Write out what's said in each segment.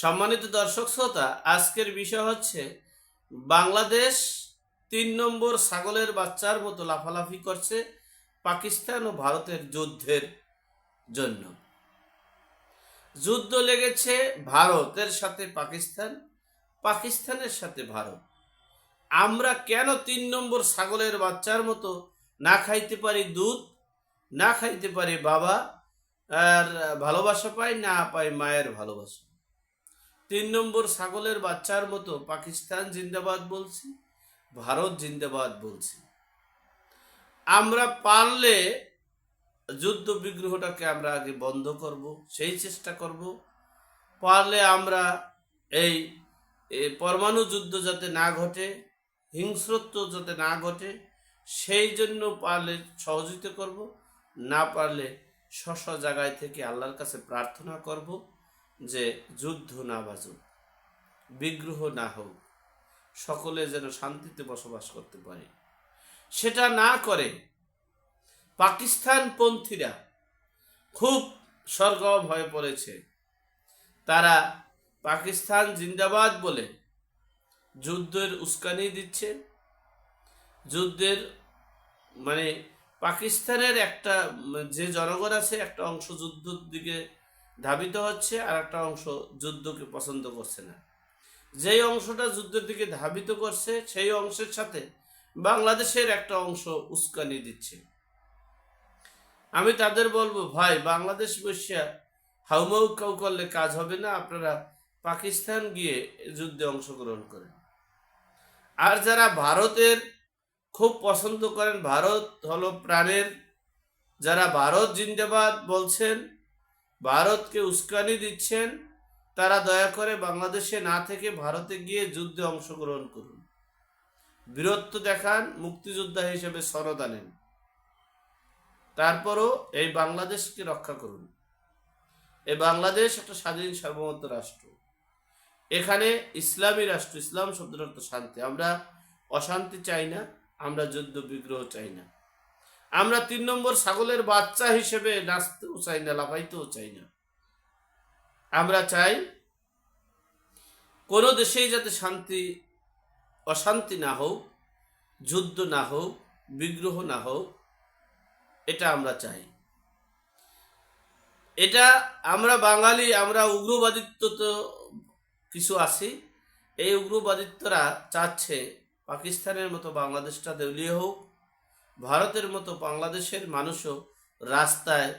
সম্মানিত দর্শক শ্রোতা, আজকের বিষয় হচ্ছে বাংলাদেশ তিন নম্বর ছাগলের বাচ্চার মতো লাফালাফি করছে পাকিস্তান ও ভারতের যুদ্ধের জন্য। যুদ্ধ লেগেছে ভারতের সাথে পাকিস্তান, পাকিস্তানের সাথে ভারত। আমরা কেন তিন নম্বর ছাগলের বাচ্চার মতো না খাইতে পারি দুধ, না খাইতে পারি বাবা, আর ভালোবাসা পাই, না পাই মায়ের ভালোবাসা? তিন নম্বর ছাগলের বাচ্চার মতো পাকিস্তান জিন্দাবাদ বলছি, ভারত জিন্দাবাদ বলছি। আমরা পারলে যুদ্ধ বিগ্রহটাকে আমরা আগে বন্ধ করব, সেই চেষ্টা করব। পারলে আমরা এই পরমাণু যুদ্ধ যাতে না ঘটে, হিংস্রত্ব যাতে না ঘটে, সেই জন্য পারলে সহযোগিতা করব, না পারলে স্ব জায়গায় থেকে আল্লাহর কাছে প্রার্থনা করব। যে যুদ্ধ না বাজুক, বিগ্রহ না হোক, সকলে যেন শান্তিতে বসবাস করতে পারে। সেটা না করে পাকিস্তান পন্থীরা খুব সরগম হয়ে পড়েছে। তারা পাকিস্তান জিন্দাবাদ বলে যুদ্ধের উস্কানি দিচ্ছে। যুদ্ধের মানে পাকিস্তানের একটা, যে জনগণ আছে, একটা অংশ যুদ্ধের দিকে ধাবিত হচ্ছে আর একটা অংশ যুদ্ধকে পছন্দ করছে না। যেই অংশটা যুদ্ধের দিকে ধাবিত করছে, সেই অংশের সাথে বাংলাদেশের একটা অংশ উস্কানি দিচ্ছে। আমি তাদের বলব, ভাই, বাংলাদেশ বসিয়া হাউমাউ কাউ করলে কাজ হবে না, আপনারা পাকিস্তান গিয়ে যুদ্ধে অংশগ্রহণ করেন। আর যারা ভারতের খুব পছন্দ করেন, ভারত হলো প্রাণের, যারা ভারত জিন্দাবাদ বলছেন ভারতকে উস্কানি দিচ্ছেন, তারা দয়া করে বাংলাদেশে না থেকে ভারতে গিয়ে যুদ্ধে অংশগ্রহণ করুন। বীরত্ব দেখান, মুক্তিযোদ্ধা হিসেবে সনদ আনেন। তারপরও এই বাংলাদেশকে রক্ষা করুন। এই বাংলাদেশ একটা স্বাধীন সার্বভৌমত্ব রাষ্ট্র। এখানে ইসলামী রাষ্ট্র, ইসলাম অর্থ শান্তি। আমরা অশান্তি চাই না, আমরা যুদ্ধ বিগ্রহ চাই না। আমরা তিন নম্বর ছাগলের বাচ্চা হিসেবে নাচতেও চাই না, লাফাইতেও চাই না। আমরা চাই কোনো দেশেই যাতে শান্তি, অশান্তি না হোক, যুদ্ধ না হোক, বিগ্রহ না হোক, এটা আমরা চাই। এটা আমরা বাঙালি, আমরা উগ্রবাদিত্ব তো কিছু আছি। এই উগ্রবাদিত্বরা চাচ্ছে পাকিস্তানের মতো বাংলাদেশটা দেউলিয়ে হোক ভারতের মতো বাংলাদেশের মানুষও রাস্তায়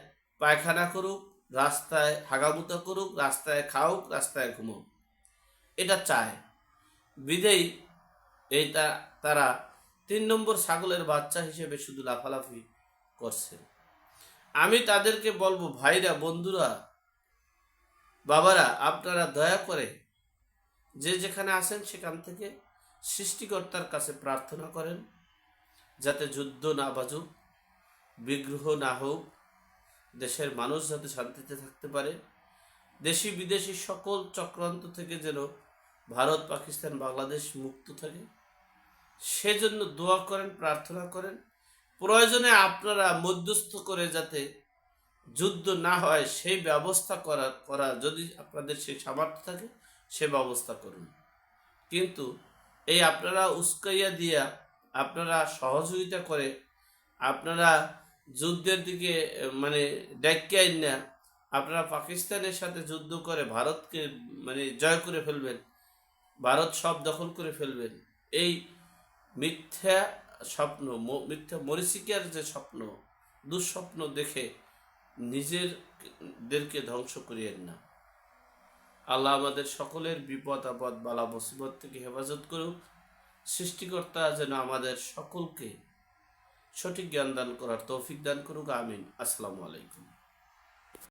পায়খানা করুক, রাস্তায় হাগামুতা করুক, রাস্তায় খাওক, রাস্তায় ঘুমুক। এটা চায়। বিদেই এই তারা তিন নম্বর ছাগলের বাচ্চা হিসেবে শুধু লাফালাফি করছে। আমি তাদেরকে বলব, ভাইরা, বন্ধুরা, বাবারা, আপনারা দয়া করে যে যেখানে আছেন সেখান থেকে সৃষ্টিকর্তার কাছে প্রার্থনা করেন। যাতে যুদ্ধ না বাজুক, বিগ্রহ না হোক, দেশের মানুষ যাতে শান্তিতে থাকতে পারে, দেশি বিদেশি সকল চক্রান্ত থেকে যেন ভারত, পাকিস্তান, বাংলাদেশ মুক্ত থাকে। সেজন্য দোয়া করেন, প্রার্থনা করেন। প্রয়োজনে আপনারা মধ্যস্থ করে যাতে যুদ্ধ না হয়, সেই ব্যবস্থা করা করা যদি আপনাদের সেই সামর্থ্য থাকে, সে ব্যবস্থা করুন। কিন্তু এই আপনারা উস্কাইয়া দিয়া আপনারা সহযোগিতা করে আপনারা যুদ্ধের দিকে মানে ডাকিয়াই না, আপনারা পাকিস্তানের সাথে যুদ্ধ করে ভারতকে মানে জয় করে ফেলবেন, ভারত সব দখল করে ফেলবেন, এই মিথ্যা স্বপ্ন মিথ্যা মরিচিকার যে স্বপ্ন, দুঃস্বপ্ন দেখে নিজেরদেরকে ধ্বংস করিয়েন না। আল্লাহ আমাদের সকলের বিপদ, আপদ, বালা, মুসিবত থেকে হেফাজত করুক। সৃষ্টিকর্তা যেন আমাদের সকলকে সঠিক জ্ঞান দান করার তৌফিক দান করুক আমিন। আসসালামু আলাইকুম।